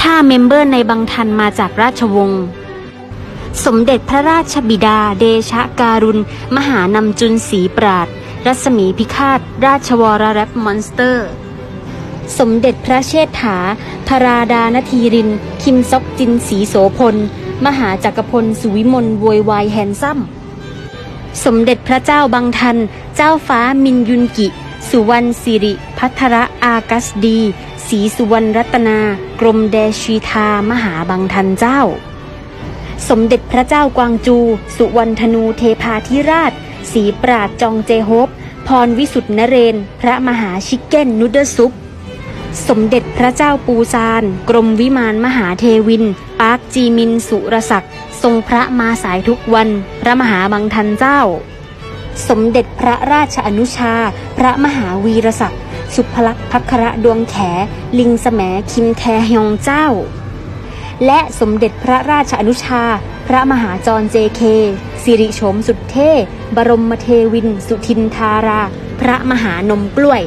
ถ้าเมมเบอร์ในบางทันมาจากราชวงศ์สมเด็จพระราชบิดาเดชะการุณ มหานำจุนศรีปราด รัศมีพิฆาต ราชวรแรปมอนสเตอร์ สมเด็จพระเชษฐาธราดานทีริน คิมซอกจินศรีโสพล มหาจักรพล สุวิมลโวยวายแฮนซัม สมเด็จพระเจ้าบางทัน เจ้าฟ้ามินยุนกิ สุวรรณสิริ พัทระอากัสดีศรีสุวรรณรัตนา กรมแดชีทามหาบางทันเจ้า สมเด็จพระเจ้ากวางจู สุวรรณธนูเทพาธิราชศรีปราดจองเจโฮปพรวิสุทธินเรน พระมหาชิกเก้นนูเดอร์ซุป สมเด็จพระเจ้าปูซาน กรมวิมานมหาเทวิน ปาร์คจีมินสุรศักดิ์ ทรงพระมาสายทุกวัน พระมหาบังทันเจ้า สมเด็จพระราชอนุชา พระมหาวีรศักดิ์สุภลักษณ์พักระดวงแข ลิงแสมคิมแทฮยองเจ้า และสมเด็จพระราชอนุชา พระมหาจรเจเคสิริโฉมสุดเท่ บรมเทวิน สุทินทารา พระมหานมกล้วย